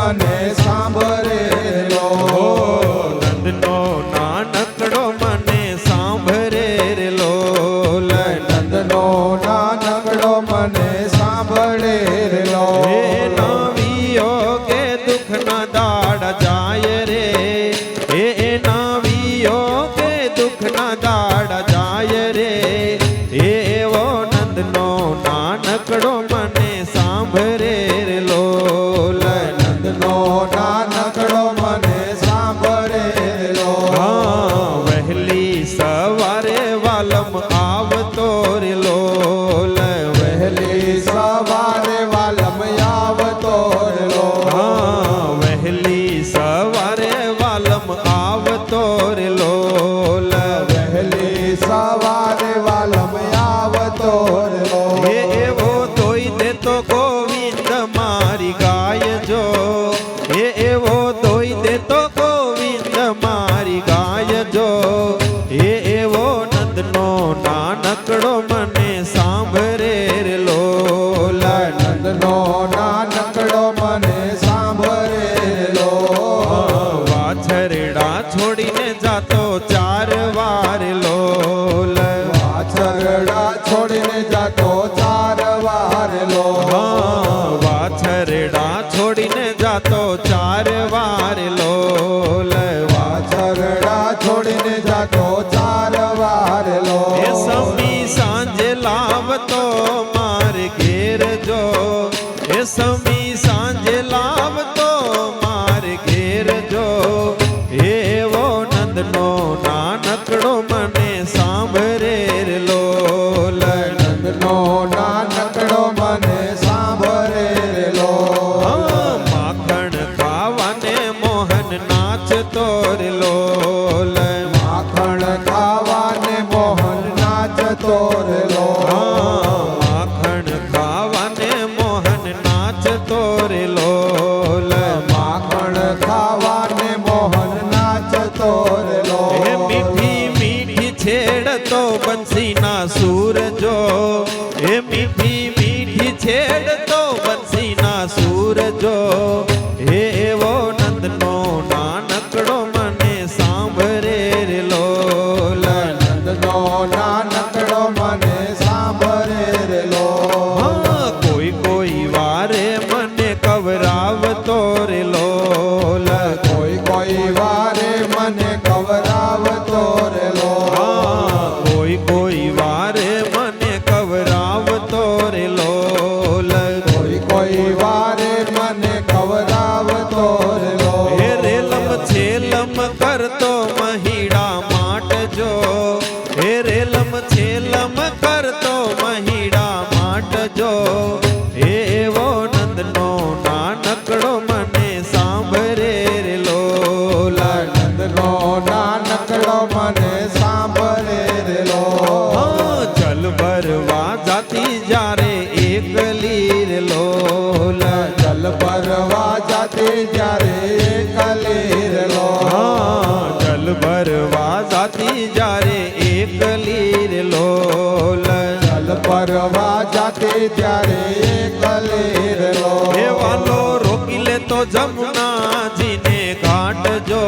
મને સાંભળે લો. નંદનો નાનકડો મને સાંભળે રે લો નંદનો નાનકડો મને સાંભળે લો. ગોવિંદ મારી ગાય જો. હે એવો ધોઈ દે તો ગોવિંદ મારી ગાય જો. હે એવો નંદનો નાનકડો મને સાંભરે લો નંદનો નાનકડો મને સાંભરે લો વાછરડા છોડીને જાતો ચાર વાર લોલ. સમી સાંજે લાવતો માર ઘેર જો. એવો નંદનો નાનકડો મને લોલ નંદનો નાનકડો મને સાંભળે લો. હા, માખણ ખાવાને મોહન નાચતો તોરલો માખણ ખાવાને મોહન નાચતો રે બંસીના સૂર જો? હે મીઠી મીઠી છેડતો બંસીના સૂર જો? तुम कर तो मही એકલી રે લોલ. જલ પરવા જાતે ત્યારે કલેર વાલો રોકી લે તો જમુનાજીને ઘાટ જો.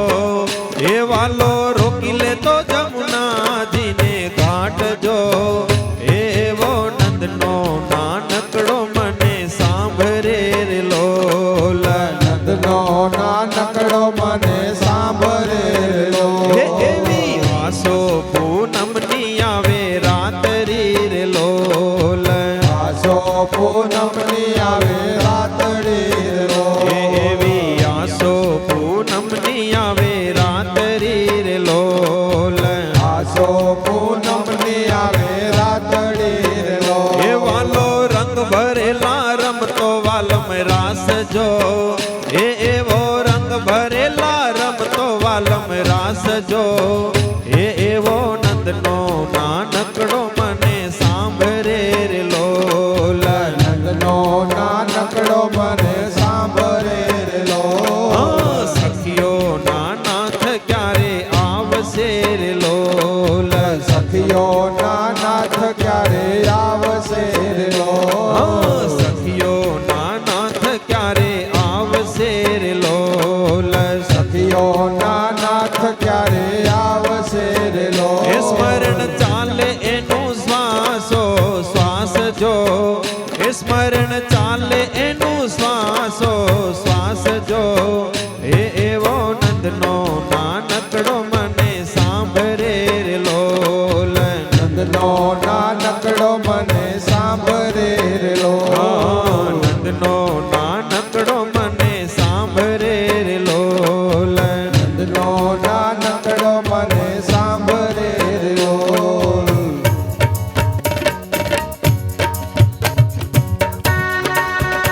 હે વાલો રોકી લે તો જમુનાજીને ઘાટ જો. એવો નંદનો નાનકડો મને સાંભરે રે લોલ. નંદનો પૂનમની આવે રાતડી રે એવી આસો પૂનમની આવે રાતરી રે લોલ આસો પૂનમની આવે રાતડી રે લો વાલો રંગ ભરેલા રમતો વાલમ રાસ જો એ એવો રંગ ભરેલા રમતો વાલમ રાસ જો જો સ્મરણ ચાલે એનું શ્વાસો શ્વાસ જો